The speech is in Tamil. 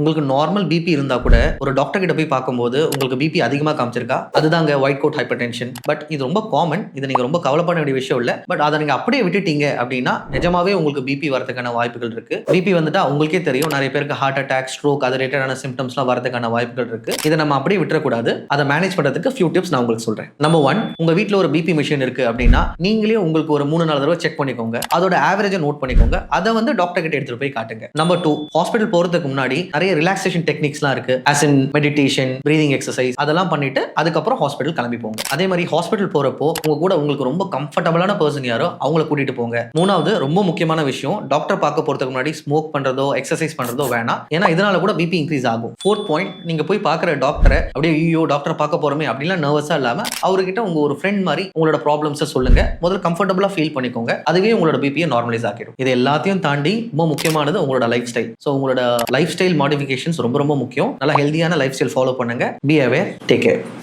உங்களுக்கு நார்மல் பிபி இருந்தா கூட ஒரு டாக்டர் கிட்ட போய் பார்க்கும்போது உங்களுக்கு பிபி அதிகமா காமிச்சிருக்கா? அதுதாங்க white coat hypertension but இது ரொம்ப காமன் இது நீங்க ரொம்ப கவலைப்பட வேண்டிய விஷயம் இல்ல. பட் அதை நீங்க அப்படியே விட்டுட்டீங்க அப்படின்னா நிஜமாவே உங்களுக்கு பிபி வரதுக்கான வாய்ப்புகள் இருக்கு. பிபி வந்துட்டா உங்களுக்கே தெரியும். நிறைய பேருக்கு ஹார்ட் அட்டாக் ஸ்ட்ரோக் அது ரிலேட்டடான சிம்டம்ஸ்லாம் வரதுக்கான வாய்ப்புகள் இருக்கு. இதை நம்ம அப்படியே விட்டுறக்கூடாது. அதை மேனேஜ் பண்றதுக்கு ஃபியூ டிப்ஸ் நான் உங்களுக்கு சொல்றேன். நம்பர் ஒன் உங்க வீட்டில் ஒரு பிபி மிஷின் இருக்கு அப்படின்னா நீங்களே உங்களுக்கு ஒரு மூணு நாலு தடவை செக் பண்ணிக்கோங்க. அதோட ஆவரேஜை நோட் பண்ணிக்கோங்க. அதை வந்து டாக்டர் கிட்ட எடுத்துட்டு போய் காட்டுங்க. நம்பர் டூ ஹாஸ்பிட்டல் போறதுக்கு முன்னாடி நிறைய ரிலாக்ஸேஷன் டெக்னிக்ஸ்லாம் இருக்கு. As in meditation breathing exercise அதெல்லாம் பண்ணிட்டு அதுக்கப்புறம் ஹாஸ்பிட்டல் கிளம்பி போங்க. அதே மாதிரி ஹாஸ்பிட்டல் போறப்போ உங்க கூட உங்களுக்கு ரொம்ப கம்ஃபர்டபுளான பர்சன் யாரோ அவங்கள கூட்டிட்டு போங்க. மூணாவது ரொம்ப முக்கியமான விஷயம் டாக்டர் பார்க்க போறதுக்கு முன்னாடி ஸ்மோக் பண்றதோ எக்ஸசைஸ் பண்றதோ வேணாம். ஏன்னா இதனால கூட பிபி இன்க்ரீஸ் ஆகும். ஃபோர்த் பாயிண்ட் நீங்க போய் பார்க்குற டாக்டரை அப்படியே ஐயோ டாக்டர் பார்க்க போறோமே அப்படிலாம் நர்வஸா இல்லாம அவர்கிட்ட உங்க ஒரு ஃப்ரெண்ட் மாதிரி உங்களோட ப்ராப்ளம்ஸை சொல்லுங்க. முதல்ல கம்ஃபர்டபுளா ஃபீல் பண்ணிக்கோங்க. அதுவே உங்களோட பிபியை நார்மலைஸ் ஆக்கிடும். இது எல்லாத்தையும் தாண்டி ரொம்ப முக்கியமானது உங்களோட லைஃப் ஸ்டைல் ஸோ உங்களோட லைஃப் ஸ்டைல் மாடிஃபிகேஷன்ஸ் ரொம்ப ரொம்ப முக்கியம். நல்லா ஹெல்தியான லைஃப் ஸ்டைல் ஃபாலோ பண்ணுங்க. Be aware take care